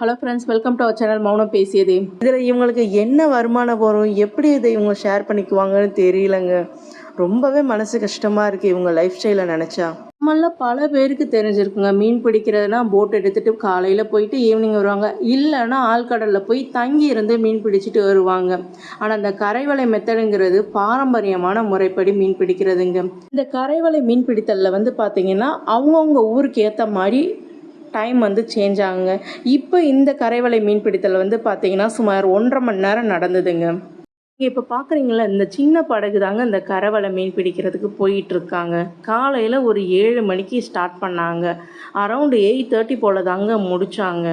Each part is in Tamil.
Hello friends welcome to our channel மௌனம் பேசியது இதில் இவங்களுக்கு என்ன வருமானம் வரும் எப்படி இதை இவங்க ஷேர் பண்ணிக்குவாங்கன்னு தெரியலங்க. ரொம்பவே மனசு கஷ்டமாக இருக்குது இவங்க லைஃப் ஸ்டைலை நினச்சா. நம்மள பல பேருக்கு தெரிஞ்சிருக்குங்க. மீன் பிடிக்கிறதுனா போட் எடுத்துகிட்டு காலையில் போயிட்டு ஈவினிங் வருவாங்க. இல்லைன்னா ஆழ்கடலில் போய் தங்கி இருந்து மீன் பிடிச்சிட்டு வருவாங்க. ஆனால் அந்த கரைவலை மெத்தடுங்கிறது பாரம்பரியமான முறைப்படி மீன் பிடிக்கிறதுங்க. இந்த கரைவலை மீன் பிடித்தலில் வந்து பார்த்திங்கன்னா அவங்கவுங்க ஊருக்கு ஏற்ற மாதிரி டைம் வந்து சேஞ்ச் ஆகுங்க. இப்போ இந்த கரைவலை மீன் பிடித்தல் வந்து பார்த்தீங்கன்னா சுமார் ஒன்றரை மணி நேரம் நடந்ததுங்க. நீங்கள் இப்போ பார்க்குறீங்களா இந்த சின்ன படகு தாங்க இந்த கரவலை மீன் பிடிக்கிறதுக்கு போயிட்டு இருக்காங்க காலையில் ஒரு ஏழு மணிக்கு ஸ்டார்ட் பண்ணாங்க. அரவுண்டு எயிட் தேர்ட்டி போல் தாங்க முடிச்சாங்க.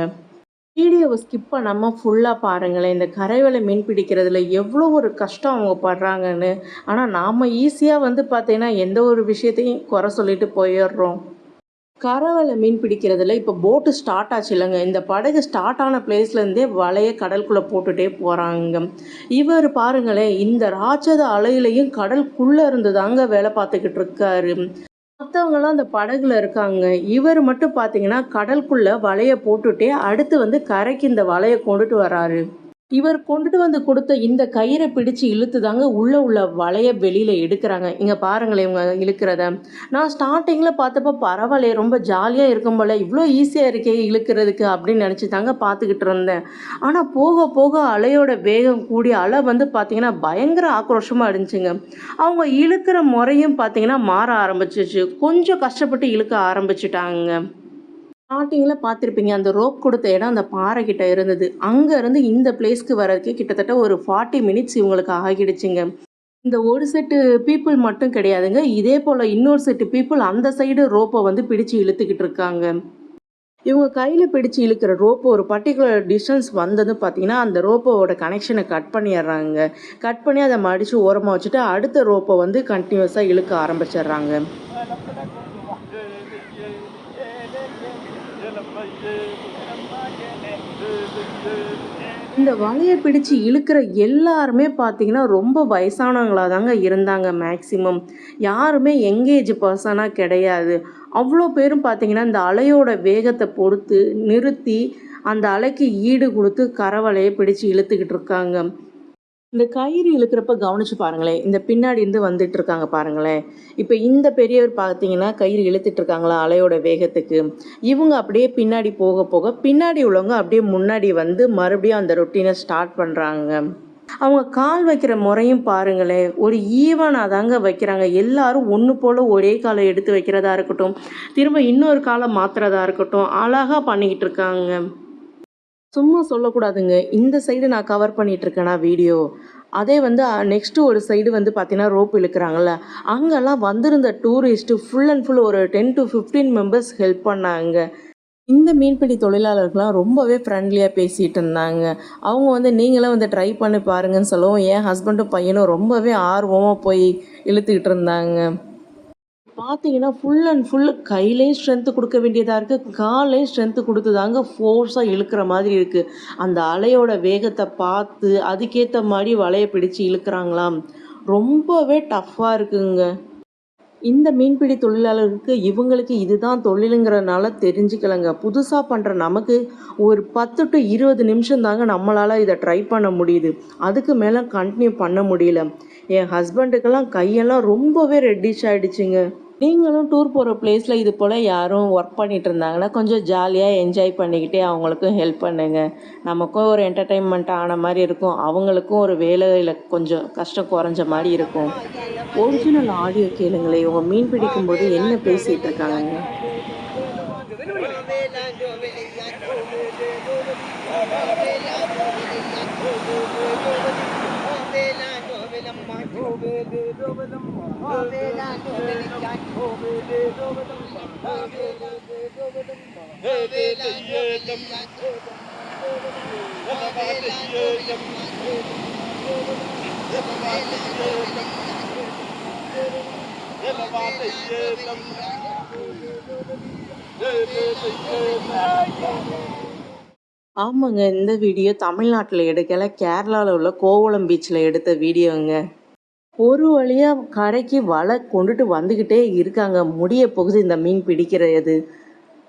வீடியோவை ஸ்கிப் பண்ணாமல் ஃபுல்லாக பாருங்களேன் இந்த கரைவலை மீன் பிடிக்கிறதுல எவ்வளோ ஒரு கஷ்டம் அவங்க படுறாங்கன்னு. ஆனால் நாம் ஈஸியாக வந்து பார்த்தீங்கன்னா எந்த ஒரு விஷயத்தையும் குறை சொல்லிட்டு போயிடுறோம். கரவலை மீன் பிடிக்கிறதுல இப்போ போட்டு ஸ்டார்ட் ஆச்சு இல்லைங்க. இந்த படகு ஸ்டார்ட் ஆன பிளேஸ்லேருந்தே வலைய கடலுக்குள்ளே போட்டுகிட்டே போகிறாங்க இவர் பாருங்களேன் இந்த ராட்சத அலையிலையும் கடலுக்குள்ளே இருந்து தாங்க வேலை பார்த்துக்கிட்டு இருக்காரு. மற்றவங்களாம் அந்த படகுல இருக்காங்க. இவர் மட்டும் பார்த்தீங்கன்னா கடலுக்குள்ளே வலையை போட்டுட்டே அடுத்து வந்து கரைக்கு இந்த வலையை கொண்டுட்டு வராரு. இவர் கொண்டுட்டு வந்து கொடுத்த இந்த கயிறை பிடிச்சு இழுத்து தாங்க உள்ள உள்ள வலைய வெளியில எடுக்கிறாங்க. இங்க பாருங்களேன் இவங்க இழுக்கிறத. நான் ஸ்டார்டிங்ல பார்த்தப்ப பரவாயில்லையே ரொம்ப ஜாலியா இருக்கும் போல இவ்வளோ ஈஸியா இருக்கே இழுக்கிறதுக்கு அப்படின்னு நினைச்சு தாங்க பார்த்துக்கிட்டு இருந்தேன். ஆனா போக போக அலையோட வேகம் கூடி அலை வந்து பார்த்திங்கன்னா பயங்கர ஆக்ரோஷமா இருந்துச்சுங்க அவங்க இழுக்கிற முறையும் பார்த்தீங்கன்னா மாற ஆரம்பிச்சிச்சு. கொஞ்சம் கஷ்டப்பட்டு இழுக்க ஆரம்பிச்சிட்டாங்க. ஸ்டார்டிங்கில் பார்த்துருப்பீங்க. அந்த ரோப் கொடுத்த இடம் அந்த பாறை கிட்ட இருந்தது. அங்கேருந்து இந்த பிளேஸ்க்கு வரதுக்கு கிட்டத்தட்ட ஒரு ஃபார்ட்டி மினிட்ஸ் இவங்களுக்கு ஆகிடுச்சுங்க. இந்த ஒரு செட்டு பீப்புள் மட்டும் கிடையாதுங்க. இதே போல் இன்னொரு செட்டு பீப்புள் அந்த சைடு ரோப்பை வந்து பிடிச்சு இழுத்துக்கிட்டு இருக்காங்க. இவங்க கையில் பிடிச்சு இழுக்கிற ரோப்பு ஒரு பர்டிகுலர் டிஸ்டன்ஸ் வந்ததும் பார்த்தீங்கன்னா அந்த ரோப்போட கனெக்ஷனை கட் பண்ணிடுறாங்க. கட் பண்ணி அதை மடித்து ஓரமாக வச்சுட்டு அடுத்த ரோப்பை வந்து கண்டினியூஸாக இழுக்க ஆரம்பிச்சிடுறாங்க. இந்த வலையை பிடிச்சு இழுக்கிற எல்லாருமே பார்த்தீங்கன்னா ரொம்ப வயசானவங்களாக தாங்க இருந்தாங்க மேக்சிமம். யாருமே எங்கேஜ் பர்சனாக கிடையாது. அவ்வளோ பேரும் பார்த்தீங்கன்னா இந்த அலையோட வேகத்தை பொறுத்து நிறுத்தி அந்த அலைக்கு ஈடு கொடுத்து கரவலையை பிடிச்சு இழுத்துக்கிட்டு இருக்காங்க. இந்த கயிறு இழுக்கிறப்ப கவனிச்சு பாருங்களேன். இந்த பின்னாடி இருந்து வந்துட்டு இருக்காங்க பாருங்களேன். இப்போ இந்த பெரியவர் பார்த்தீங்கன்னா கயிறு இழுத்துட்டு இருக்காங்களா அலையோட வேகத்துக்கு. இவங்க அப்படியே பின்னாடி போக போக பின்னாடி உள்ளவங்க அப்படியே முன்னாடி வந்து மறுபடியும் அந்த ரொட்டீனை ஸ்டார்ட் பண்ணுறாங்க அவங்க கால் வைக்கிற முறையும் பாருங்களேன். ஒரு ஈவனாக தாங்க வைக்கிறாங்க. எல்லாரும் ஒன்று போல் ஒரே காலை எடுத்து வைக்கிறதா இருக்கட்டும். திரும்ப இன்னொரு காலை மாற்றுறதா இருக்கட்டும். அழகாக பண்ணிக்கிட்டு இருக்காங்க. சும்மா சொல்லக்கூடாதுங்க. இந்த சைடு நான் கவர் பண்ணிட்டு இருக்கேனா வீடியோ அதே வந்து நெக்ஸ்ட்டு ஒரு சைடு வந்து பார்த்தீங்கன்னா ரோப் இழுக்கிறாங்கல்ல. அங்கெல்லாம் வந்திருந்த டூரிஸ்ட்டு ஃபுல் அண்ட் ஃபுல் ஒரு ten to fifteen members help பண்ணாங்க. இந்த மீன்பிடி தொழிலாளர்கள்லாம் ரொம்பவே ஃப்ரெண்ட்லியாக பேசிகிட்டு இருந்தாங்க. அவங்க வந்து நீங்களும் வந்து ட்ரை பண்ணி பாருங்கன்னு சொல்லவும் என் ஹஸ்பண்டும் பையனும் ரொம்பவே ஆர்வமாக போய் இழுத்துக்கிட்டு இருந்தாங்க. பார்த்தீங்கன்னா ஃபுல் அண்ட் ஃபுல் கையிலேயும் ஸ்ட்ரென்த்து கொடுக்க வேண்டியதாக இருக்குது காலையும் ஸ்ட்ரென்த்து கொடுத்து தாங்க ஃபோர்ஸாக இழுக்கிற மாதிரி இருக்குது அந்த அலையோட வேகத்தை பார்த்து அதுக்கேற்ற மாதிரி வலையை பிடிச்சு இழுக்கிறாங்களாம். ரொம்பவே டஃப்பாக இருக்குங்க. இந்த மீன்பிடி தொழிலாளருக்கு இவங்களுக்கு இதுதான் தொழிலுங்கிறனால தெரிஞ்சுக்கலங்க. புதுசாக பண்ணுற நமக்கு ஒரு பத்து டு இருபது நிமிஷம் தாங்க நம்மளால் இதை ட்ரை பண்ண முடியுது. அதுக்கு மேலே கண்டினியூ பண்ண முடியல. என் ஹஸ்பண்டுக்கெல்லாம் கையெல்லாம் ரொம்பவே ரெட்டிஷ் ஆகிடுச்சிங்க நீங்களும் டூர் போகிற பிளேஸில் இது போல் யாரும் ஒர்க் பண்ணிட்டு இருந்தாங்கன்னா கொஞ்சம் ஜாலியாக என்ஜாய் பண்ணிக்கிட்டே அவங்களுக்கும் ஹெல்ப் பண்ணுங்க. நமக்கும் ஒரு என்டர்டெயின்மெண்ட் ஆன மாதிரி இருக்கும். அவங்களுக்கும் ஒரு வேலையில் கொஞ்சம் கஷ்டம் குறைஞ்ச மாதிரி இருக்கும். ஒரிஜினல் ஆடியோ கேளுங்களே இவங்க மீன் பிடிக்கும்போது என்ன பேசிகிட்டு இருக்காங்க? ஆமாங்க இந்த வீடியோ தமிழ்நாட்டில் எடுக்கல கேரளாவில் உள்ள கோவளம் பீச்சில் எடுத்த வீடியோங்க ஒரு வழியாக கரைக்கு வலை கொண்டுட்டு வந்துக்கிட்டே இருக்காங்க. முடிய போகுது இந்த மீன் பிடிக்கிறது.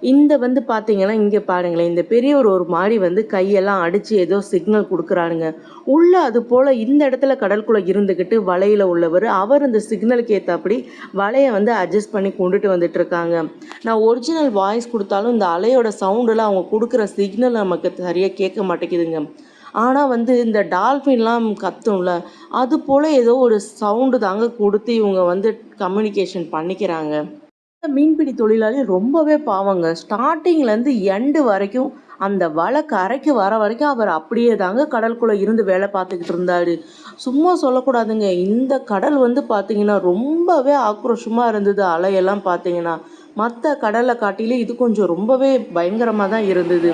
இந்த வந்து பார்த்தீங்கன்னா இங்கே பாருங்களேன். இந்த பெரியவர் ஒரு மாதிரி வந்து கையெல்லாம் அடித்து ஏதோ சிக்னல் கொடுக்குறாருங்க உள்ள அது போல் இந்த இடத்துல கடலுக்குள்ளே இருந்துக்கிட்டு வலையில் உள்ளவர் அவர் இந்த சிக்னலுக்கு ஏற்றபடி வலையை வந்து அட்ஜஸ்ட் பண்ணி கொண்டுட்டு வந்துட்டு இருக்காங்க. நான் ஒரிஜினல் வாய்ஸ் கொடுத்தாலும் இந்த அலையோட சவுண்டில் அவங்க கொடுக்குற சிக்னல் நமக்கு சரியாக கேட்க மாட்டேங்குதுங்க. ஆனால் வந்து இந்த டால்ஃபின்லாம் கத்தும்ல அது போல் ஏதோ ஒரு சவுண்டு தாங்க கொடுத்து இவங்க வந்து கம்யூனிகேஷன் பண்ணிக்கிறாங்க. இந்த மீன்பிடி தொழிலாளி ரொம்பவே பாவங்க. ஸ்டார்டிங்லேருந்து எண்டு வரைக்கும் அந்த வலை கரைக்கு வர வரைக்கும் அவர் அப்படியே தாங்க கடலுக்குள்ளே இருந்து வேலை பார்த்துக்கிட்டு இருந்தார். சும்மா சொல்லக்கூடாதுங்க. இந்த கடல் வந்து பார்த்தீங்கன்னா ரொம்பவே ஆக்ரோஷமாக இருந்தது அலையெல்லாம் பார்த்தீங்கன்னா மற்ற கடலை காட்டிலும் இது கொஞ்சம் ரொம்பவே பயங்கரமாக தான் இருந்தது.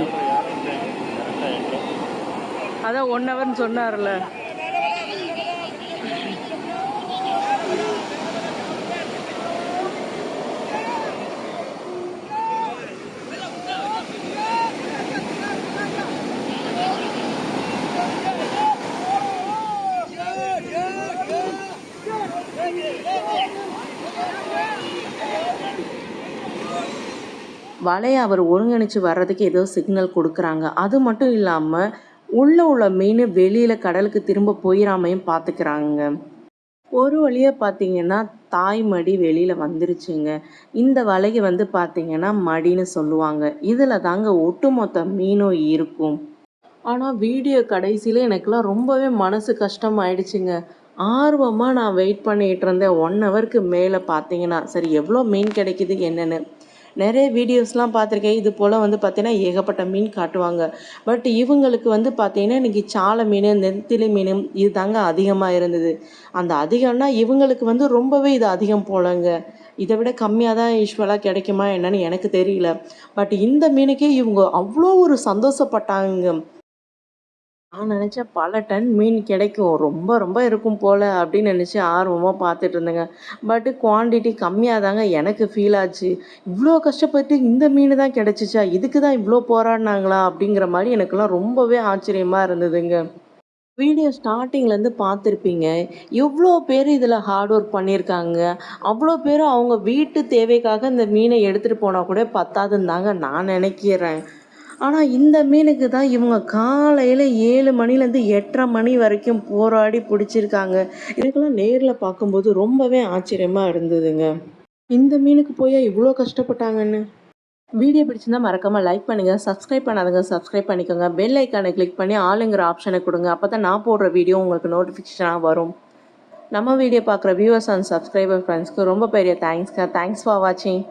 அதான் ஒன் ஹவர்னு சொன்னார்ல. வலையை அவர் ஒருங்கிணைச்சு வர்றதுக்கு ஏதோ சிக்னல் கொடுக்குறாங்க. அது மட்டும் இல்லாமல் உள்ளே உள்ள மீன் வெளியில் கடலுக்கு திரும்ப போயிடாமையும் பார்த்துக்கிறாங்க ஒரு வழியாக பார்த்தீங்கன்னா தாய் மடி வெளியில் வந்துருச்சுங்க. இந்த வலையை வந்து பார்த்தீங்கன்னா மடின்னு சொல்லுவாங்க. இதில் தாங்க ஒட்டுமொத்த மீனும் இருக்கும். ஆனால் வீடியோ கடைசியில் எனக்குலாம் ரொம்பவே மனசு கஷ்டமாயிடுச்சுங்க. ஆர்வமாக நான் வெயிட் பண்ணிகிட்டு இருந்தேன். ஒன் ஹவருக்கு மேலே பார்த்தீங்கன்னா சரி எவ்வளோ மீன் கிடைக்குது என்னென்னு. நிறைய வீடியோஸ்லாம் பார்த்துருக்கேன். இது போல் வந்து பார்த்தீங்கன்னா ஏகப்பட்ட மீன் காட்டுவாங்க. பட் இவங்களுக்கு வந்து பார்த்தீங்கன்னா இன்றைக்கி சாலை மீன் நெத்திலி மீன் இது தாங்க அதிகமாக இருந்தது. அந்த அதிகம்னா இவங்களுக்கு வந்து ரொம்பவே இது அதிகம் போலங்க. இதை விட கம்மியாக தான் யூஸ்வலாக கிடைக்குமா என்னன்னு எனக்கு தெரியல. பட் இந்த மீனுக்கே இவங்க அவ்வளோ ஒரு சந்தோஷப்பட்டாங்க. நான் நினச்சேன் பல டன் மீன் கிடைக்கும். ரொம்ப ரொம்ப இருக்கும் போல் அப்படின்னு நினச்சி ஆர்வமாக பார்த்துட்டு இருந்தேங்க. பட்டு குவான்டிட்டி கம்மியாக தாங்க எனக்கு ஃபீல் ஆச்சு. இவ்வளோ கஷ்டப்பட்டு இந்த மீன் தான் கிடச்சிச்சா? இதுக்கு தான் இவ்வளோ போராடினாங்களா? அப்படிங்கிற மாதிரி எனக்கெல்லாம் ரொம்பவே ஆச்சரியமாக இருந்ததுங்க. வீடியோ ஸ்டார்டிங்லேருந்து பார்த்துருப்பீங்க. எவ்வளோ பேர் இதில் ஹார்ட் ஒர்க் பண்ணியிருக்காங்க. அவ்வளோ பேர் அவங்க வீட்டு தேவைக்காக இந்த மீனை எடுத்துகிட்டு போனால் கூட பத்தாதுன்னு தாங்க நான் நினைக்கிறேன். ஆனால் இந்த மீனுக்கு தான் இவங்க காலையில் ஏழு மணிலேருந்து எட்டரை மணி வரைக்கும் போராடி பிடிச்சிருக்காங்க. இதுக்கெல்லாம் நேரில் பார்க்கும்போது ரொம்பவே ஆச்சரியமாக இருந்ததுங்க. இந்த மீனுக்கு போய் இவ்வளோ கஷ்டப்பட்டாங்கன்னு? வீடியோ பிடிச்சிருந்தா மறக்காமல் லைக் பண்ணுங்கள் சப்ஸ்கிரைப் பண்ணாதுங்க சப்ஸ்கிரைப் பண்ணிக்கோங்க. பெல் ஐக்கானை கிளிக் பண்ணி ஆளுங்கிற ஆப்ஷனை கொடுங்க. அப்போ தான் நான் போடுற வீடியோ உங்களுக்கு நோட்டிஃபிகேஷனாக வரும். நம்ம வீடியோ பார்க்குற வியூவர்ஸ் அண்ட் சப்ஸ்கிரைபர் ஃப்ரெண்ட்ஸ்க்கு ரொம்ப பெரிய தேங்க்ஸ்ங்க தேங்க்ஸ் ஃபார் வாட்சிங்